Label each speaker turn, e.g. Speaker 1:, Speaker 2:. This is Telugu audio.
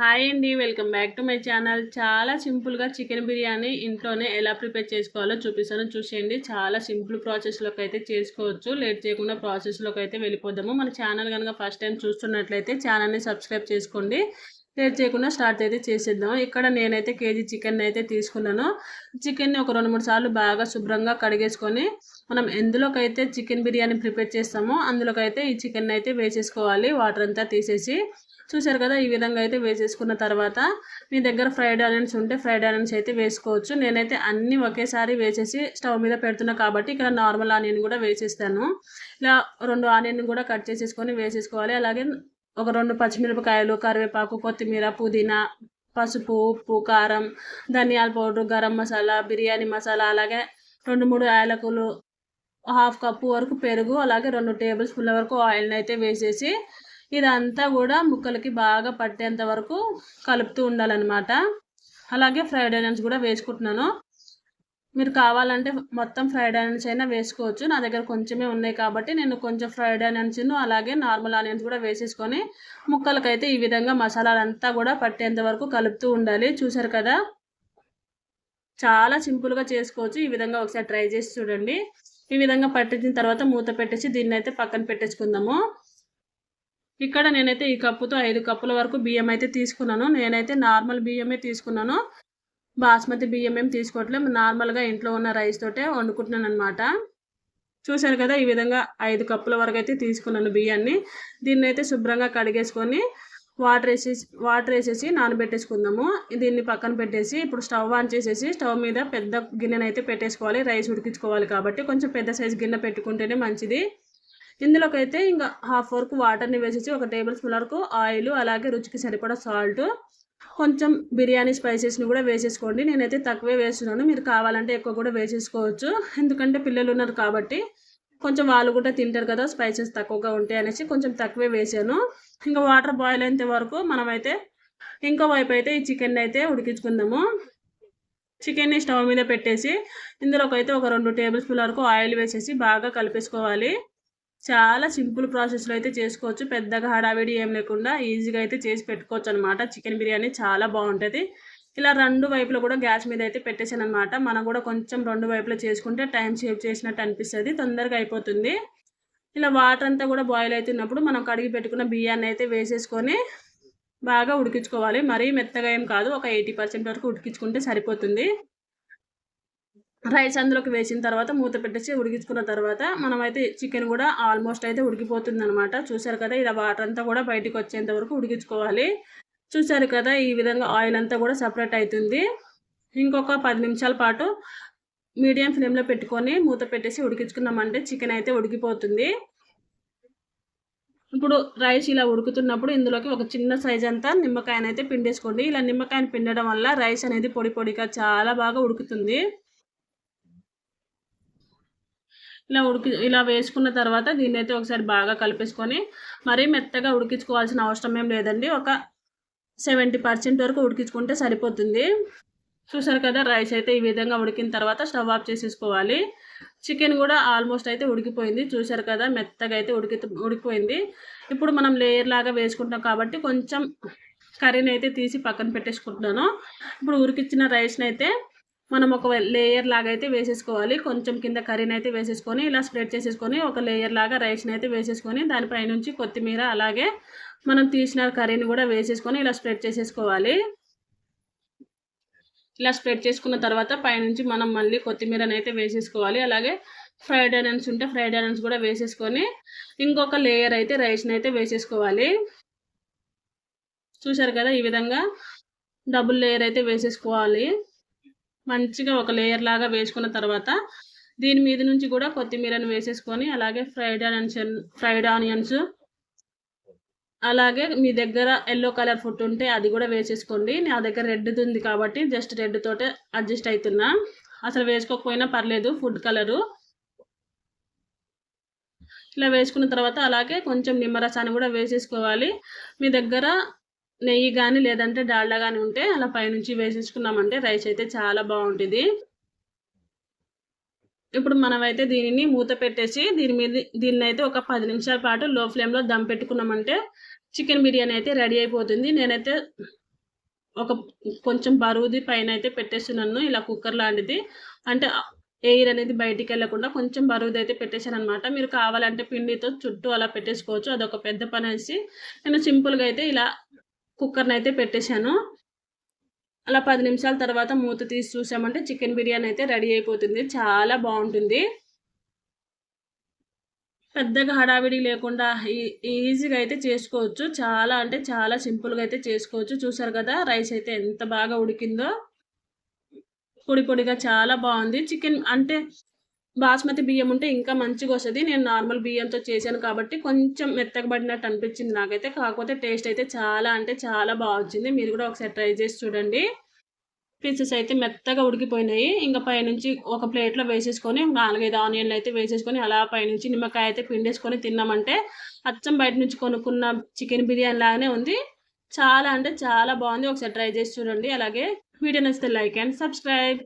Speaker 1: హాయ్ అండి welcome back to my channel. చాలా సింపుల్గా చికెన్ బిర్యానీ ఇంట్లోనే ఎలా ప్రిపేర్ చేసుకోవాలో చూపిస్తాను. చూసేయండి చాలా సింపుల్ ప్రాసెస్లోకి అయితే చేసుకోవచ్చు. లేట్ చేయకుండా ప్రాసెస్లోకి అయితే వెళ్ళిపోదాము. మన ఛానల్ కనుక ఫస్ట్ టైం చూస్తున్నట్లయితే ఛానల్ని సబ్స్క్రైబ్ చేసుకోండి. లేట్ చేయకుండా స్టార్ట్ అయితే చేసేద్దాం. ఇక్కడ నేనైతే కేజీ చికెన్ అయితే తీసుకున్నాను. చికెన్ని ఒక రెండు మూడు సార్లు బాగా శుభ్రంగా కడిగేసుకొని మనం ఎందులోకైతే చికెన్ బిర్యానీ ప్రిపేర్ చేస్తామో అందులోకైతే ఈ చికెన్ అయితే వేసేసుకోవాలి. వాటర్ అంతా తీసేసి. చూసారు కదా ఈ విధంగా అయితే వేసేసుకున్న తర్వాత మీ దగ్గర ఫ్రైడ్ ఆనియన్స్ ఉంటే ఫ్రైడ్ ఆనియన్స్ అయితే వేసుకోవచ్చు. నేనైతే అన్నీ ఒకేసారి వేసేసి స్టవ్ మీద పెడుతున్నా కాబట్టి ఇక్కడ నార్మల్ ఆనియన్ కూడా వేసేస్తాను. ఇలా రెండు ఆనియన్ కూడా కట్ చేసేసుకొని వేసేసుకోవాలి. అలాగే ఒక రెండు పచ్చిమిరపకాయలు కరివేపాకు కొత్తిమీర పుదీనా పసుపు ఉప్పు కారం ధనియాల పౌడర్ గరం మసాలా బిర్యానీ మసాలా అలాగే రెండు మూడు యాలకులు హాఫ్ కప్పు వరకు పెరుగు అలాగే రెండు టేబుల్ స్పూన్ల వరకు ఆయిల్ని అయితే వేసేసి ఇదంతా కూడా ముక్కలకి బాగా పట్టేంత వరకు కలుపుతూ ఉండాలన్నమాట. అలాగే ఫ్రైడ్ ఆనియన్స్ కూడా వేసుకుంటున్నాను. మీరు కావాలంటే మొత్తం ఫ్రైడ్ ఆనియన్స్ అయినా వేసుకోవచ్చు. నా దగ్గర కొంచెమే ఉన్నాయి కాబట్టి నేను కొంచెం ఫ్రైడ్ ఆనియన్స్ను అలాగే నార్మల్ ఆనియన్స్ కూడా వేసేసుకొని ముక్కలకైతే ఈ విధంగా మసాలాలంతా కూడా పట్టేంత వరకు కలుపుతూ ఉండాలి. చూసారు కదా? చాలా సింపుల్గా చేసుకోవచ్చు. ఈ విధంగా ఒకసారి ట్రై చేసి చూడండి. ఈ విధంగా పట్టించిన తర్వాత మూత పెట్టేసి దీన్ని అయితే పక్కన పెట్టేసుకుందాము. ఇక్కడ నేనైతే ఈ కప్పుతో ఐదు కప్పుల వరకు బియ్యం అయితే తీసుకున్నాను. నేనైతే నార్మల్ బియ్యమే తీసుకున్నాను. బాస్మతి బియ్యం ఏం తీసుకోవట్లేదు. నార్మల్గా ఇంట్లో ఉన్న రైస్ తోటే వండుకుంటున్నాను అనమాట చూశారు కదా ఈ విధంగా ఐదు కప్పుల వరకు అయితే తీసుకున్నాను బియ్యాన్ని. దీన్ని అయితే శుభ్రంగా కడిగేసుకొని వాటర్ వేసేసి వాటర్ వేసేసి నానబెట్టేసుకుందాము. దీన్ని పక్కన పెట్టేసి ఇప్పుడు స్టవ్ ఆన్ చేసేసి స్టవ్ మీద పెద్ద గిన్నెనైతే అయితే పెట్టేసుకోవాలి. రైస్ ఉడికించుకోవాలి కాబట్టి కొంచెం పెద్ద సైజు గిన్నె పెట్టుకుంటేనే మంచిది. ఇందులోకి అయితే ఇంకా హాఫ్ వరకు వాటర్ని వేసేసి ఒక టేబుల్ స్పూన్ వరకు ఆయిల్ అలాగే రుచికి సరిపడా సాల్ట్ కొంచెం బిర్యానీ స్పైసెస్ని కూడా వేసేసుకోండి. నేనైతే తక్కువే వేస్తున్నాను. మీరు కావాలంటే ఎక్కువ కూడా వేసేసుకోవచ్చు. ఎందుకంటే పిల్లలు ఉన్నారు కాబట్టి కొంచెం వాళ్ళు కూడా తింటారు కదా స్పైసెస్ తక్కువగా ఉంటాయి అనేసి కొంచెం తక్కువే వేసాను. ఇంకా వాటర్ బాయిల్ అయినంత వరకు మనమైతే ఇంకో వైపు అయితే ఈ చికెన్ అయితే ఉడికించుకుందాము. చికెన్ని స్టవ్ మీద పెట్టేసి ఇందులోకి అయితే ఒక రెండు టేబుల్ స్పూన్ వరకు ఆయిల్ వేసేసి బాగా కలిపేసుకోవాలి. చాలా సింపుల్ ప్రాసెస్లో అయితే చేసుకోవచ్చు. పెద్దగా హడావిడి ఏం లేకుండా ఈజీగా అయితే చేసి పెట్టుకోవచ్చు అనమాట చికెన్ బిర్యానీ చాలా బాగుంటుంది. ఇలా రెండు వైపులో కూడా గ్యాస్ మీద అయితే పెట్టేసాను అనమాట మనం కూడా కొంచెం రెండు వైపులో చేసుకుంటే టైం సేవ్ చేసినట్టు అనిపిస్తుంది. తొందరగా అయిపోతుంది. ఇలా వాటర్ అంతా కూడా బాయిల్ అవుతున్నప్పుడు మనం కడిగి పెట్టుకున్న బియ్యాన్ని అయితే వేసేసుకొని బాగా ఉడికించుకోవాలి. మరీ మెత్తగా ఏం కాదు. ఒక ఎయిటీ పర్సెంట్ వరకు ఉడికించుకుంటే సరిపోతుంది. రైస్ అందులోకి వేసిన తర్వాత మూత పెట్టేసి ఉడికించుకున్న తర్వాత మనమైతే చికెన్ కూడా ఆల్మోస్ట్ అయితే ఉడికిపోతుంది అనమాట చూసారు కదా ఇలా వాటర్ అంతా కూడా బయటకు వచ్చేంత వరకు ఉడికించుకోవాలి. చూసారు కదా ఈ విధంగా ఆయిల్ అంతా కూడా సపరేట్ అవుతుంది ఇంకొక పది నిమిషాల పాటు మీడియం ఫ్లేమ్లో పెట్టుకొని మూత పెట్టేసి ఉడికించుకున్నామంటే చికెన్ అయితే ఉడికిపోతుంది. ఇప్పుడు రైస్ ఇలా ఉడుకుతున్నప్పుడు ఇందులోకి ఒక చిన్న సైజ్ అంతా నిమ్మకాయనైతే పిండేసుకోండి. ఇలా నిమ్మకాయని పిండడం వల్ల రైస్ అనేది పొడి పొడిగా చాలా బాగా ఉడుకుతుంది. ఇలా ఉడికి ఇలా వేసుకున్న తర్వాత దీన్ని అయితే ఒకసారి బాగా కలిపేసుకొని మరీ మెత్తగా ఉడికించుకోవాల్సిన అవసరం ఏం లేదండి. ఒక సెవెంటీ పర్సెంట్ వరకు ఉడికించుకుంటే సరిపోతుంది. చూసారు కదా రైస్ అయితే ఈ విధంగా ఉడికిన తర్వాత స్టవ్ ఆఫ్ చేసేసుకోవాలి. చికెన్ కూడా ఆల్మోస్ట్ అయితే ఉడికిపోయింది. చూసారు కదా మెత్తగా అయితే ఉడికి ఉడికిపోయింది. ఇప్పుడు మనం లేయర్ లాగా వేసుకుంటాం కాబట్టి కొంచెం కర్రీని అయితే తీసి పక్కన పెట్టేసుకుంటున్నాను. ఇప్పుడు ఉరికిచ్చిన రైస్ని అయితే మనం ఒక లేయర్ లాగా అయితే వేసేసుకోవాలి. కొంచెం కింద కర్రీని అయితే వేసేసుకొని ఇలా స్ప్రెడ్ చేసేసుకొని ఒక లేయర్ లాగా రైస్ని అయితే వేసేసుకొని దానిపైనుంచి కొత్తిమీర అలాగే మనం తీసిన కర్రీని కూడా వేసేసుకొని ఇలా స్ప్రెడ్ చేసేసుకోవాలి. ఇలా స్ప్రెడ్ చేసుకున్న తర్వాత పైనుంచి మనం మళ్ళీ కొత్తిమీరని అయితే వేసేసుకోవాలి. అలాగే ఫ్రైడ్ ఆనియన్స్ ఉంటే ఫ్రైడ్ ఆనియన్స్ కూడా వేసేసుకొని ఇంకొక లేయర్ అయితే రైస్ని అయితే వేసేసుకోవాలి. చూసారు కదా ఈ విధంగా? డబుల్ లేయర్ అయితే వేసేసుకోవాలి. మంచిగా ఒక లేయర్ లాగా వేసుకున్న తర్వాత దీని మీద నుంచి కూడా కొత్తిమీరని వేసేసుకొని అలాగే ఫ్రైడ్ ఆనియన్స్ ఫ్రైడ్ ఆనియన్స్ అలాగే మీ దగ్గర ఎల్లో కలర్ ఫుడ్ ఉంటే అది కూడా వేసేసుకోండి. నా దగ్గర రెడ్ ఉంది కాబట్టి జస్ట్ రెడ్ తోటే అడ్జస్ట్ అవుతున్నా అసలు వేసుకోకపోయినా పర్లేదు ఫుడ్ కలరు ఇలా వేసుకున్న తర్వాత అలాగే కొంచెం నిమ్మరసాన్ని కూడా వేసేసుకోవాలి. మీ దగ్గర నెయ్యి కానీ లేదంటే డాల్డా కానీ ఉంటే అలా పైనుంచి వేసేసుకున్నామంటే రైస్ అయితే చాలా బాగుంటుంది. ఇప్పుడు మనమైతే దీనిని మూత పెట్టేసి దీని మీద దీన్ని అయితే ఒక పది నిమిషాల పాటు లో ఫ్లేమ్లో దమ్ పెట్టుకున్నామంటే చికెన్ బిర్యానీ అయితే రెడీ అయిపోతుంది. నేనైతే ఒక కొంచెం బరువుది పైన అయితే పెట్టేస్తున్నాను. ఇలా కుక్కర్ లాంటిది. అంటే ఎయిర్ అనేది బయటికి వెళ్ళకుండా కొంచెం బరువుది అయితే పెట్టేశాను అనమాట మీరు కావాలంటే పిండితో చుట్టూ అలా పెట్టేసుకోవచ్చు. అదొక పెద్ద పని అనేసి నేను సింపుల్గా అయితే ఇలా కుక్కర్ని అయితే పెట్టేశాను. అలా పది నిమిషాల తర్వాత మూత తీసి చూసామంటే చికెన్ బిర్యానీ అయితే రెడీ అయిపోతుంది. చాలా బాగుంటుంది. పెద్దగా హడావిడి లేకుండా ఈజీగా అయితే చేసుకోవచ్చు. చాలా అంటే చాలా సింపుల్గా అయితే చేసుకోవచ్చు. చూసారు కదా రైస్ అయితే ఎంత బాగా ఉడికిందో. పొడి పొడిగా చాలా బాగుంది. చికెన్ అంటే బాస్మతి బియ్యం ఉంటే ఇంకా మంచిగా వస్తుంది. నేను నార్మల్ బియ్యంతో చేశాను కాబట్టి కొంచెం మెత్తగబడినట్టు అనిపించింది నాకైతే. కాకపోతే టేస్ట్ అయితే చాలా అంటే చాలా బాగా వచ్చింది. మీరు కూడా ఒకసారి ట్రై చేసి చూడండి. పీసెస్ అయితే మెత్తగా ఉడికిపోయినాయి. ఇంకా పైనుంచి ఒక ప్లేట్లో వేసేసుకొని నాలుగైదు ఆనియన్లు అయితే వేసేసుకొని అలా పైనుంచి నిమ్మకాయ అయితే పిండేసుకొని తిన్నామంటే అచ్చం బయట నుంచి కొనుక్కున్న చికెన్ బిర్యానీ లాగానే ఉంది. చాలా అంటే చాలా బాగుంది. ఒకసారి ట్రై చేసి చూడండి. అలాగే వీడియో నచ్చితే లైక్ అండ్ సబ్స్క్రైబ్.